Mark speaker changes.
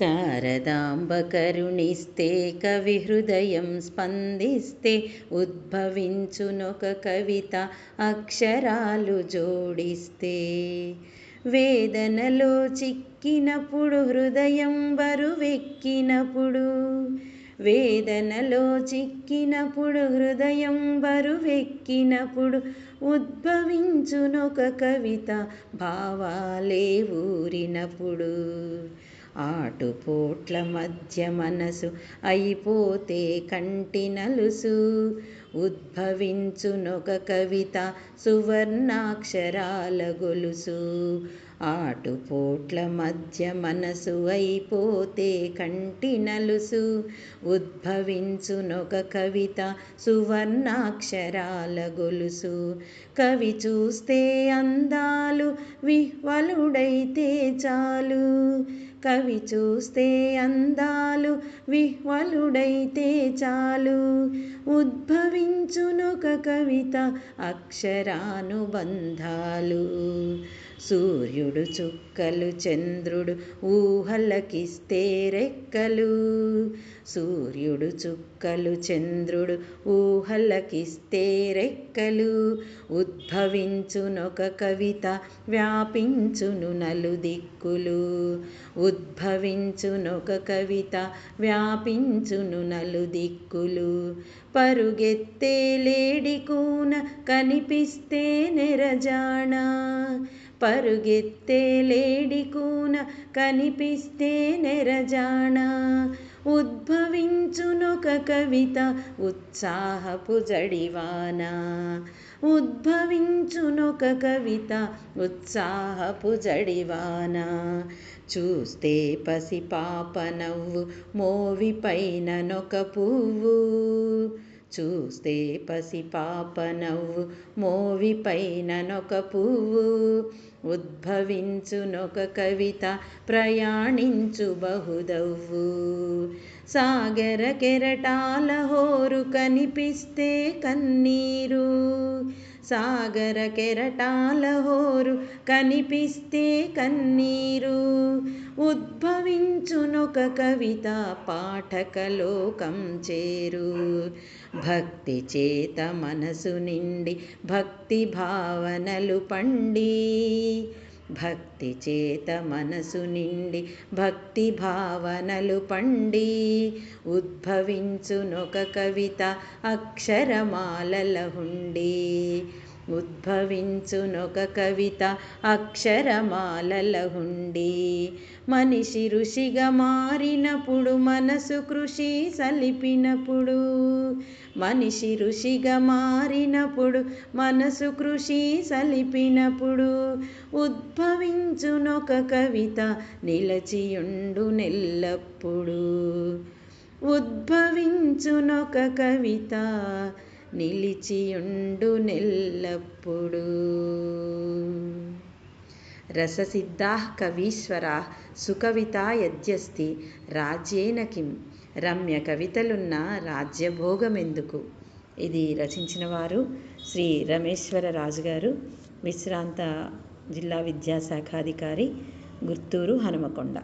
Speaker 1: శారదాంబ కరుణిస్తే కవి హృదయం స్పందిస్తే ఉద్భవించునొక కవిత అక్షరాలు జోడిస్తే. వేదనలో చిక్కినప్పుడు హృదయం బరువెక్కినప్పుడు వేదనలో చిక్కినప్పుడు హృదయం బరువెక్కినప్పుడు ఉద్భవించునొక కవిత భావాలే ఊరినప్పుడు. ఆటుపోట్ల మధ్య మనసు అయిపోతే కంటి నలుసు ఉద్భవించునొక కవిత సువర్ణాక్షరాల గొలుసు. ఆటుపోట్ల మధ్య మనసు అయిపోతే కంటి నలుసు ఉద్భవించునొక కవిత సువర్ణాక్షరాల గొలుసు. కవి చూస్తే అందాలు విహ్వలుడైతే చాలు. కవి చూస్తే అందాలు విహ్వలుడైతే చాలు. ఉద్భవించునొక కవిత అక్షరానుబంధాలు. సూర్యుడు చుక్కలు చంద్రుడు ఊహలకిస్తే రెక్కలు. సూర్యుడు చుక్కలు చంద్రుడు ఊహలకిస్తే రెక్కలు. ఉద్భవించునొక కవిత వ్యాపించును నలుదిక్కులు ఉద్భవించునొక కవిత వ్యాపించును నలుదిక్కులు పరుగెత్తే లేడికూన కనిపిస్తే నెరజాణ పరుగెత్తే లేడికూన కనిపిస్తే నెరజాణ ఉద్భవించునొక కవిత ఉత్సాహపు జడివాన. ఉద్భవించునొక కవిత ఉత్సాహపు జడివాన. చూస్తే పసిపాప నవ్వు మోవిపైన నొక పువ్వు. చూస్తే పసిపాప నవ్వు మోవిపైన నొక పువ్వు ఉద్భవించునొక కవిత ప్రయాణించు బహుదవ్వు. సాగర కెరటాల హోరు కనిపిస్తే కన్నీరు సాగర కెరటాల హోరు కనిపిస్తే కన్నీరు. ఉద్భవించునొక కవిత పాఠకలోకం చేరు. భక్తి చేత మనసు నిండి భక్తి భావనలు పండి. భక్తి చేత మనసు నిండి భక్తి భావనలు పండి ఉద్భవించునొక కవిత అక్షరమాలల హుండి. ఉద్భవించునొక కవిత అక్షరమాలలహుండి మనిషి ఋషిగా మారినప్పుడు మనసు కృషి సలిపినప్పుడు మనిషి ఋషిగా మారినప్పుడు మనసు కృషి సలిపినప్పుడు ఉద్భవించునొక కవిత నిలచియుండు నెల్లప్పుడు. ఉద్భవించునొక కవిత నిలిచియుండు నెల్లప్పుడు. రససిద్ధా కవీశ్వర సుకవితా యద్యస్తి రాజ్యేన కిం? రమ్య కవితలున్న రాజ్యభోగమెందుకు? ఇది రచించిన వారు శ్రీ రమేశ్వర రాజు గారు విశ్రాంత జిల్లా విద్యాశాఖాధికారి గుత్తూరు హనుమకొండ.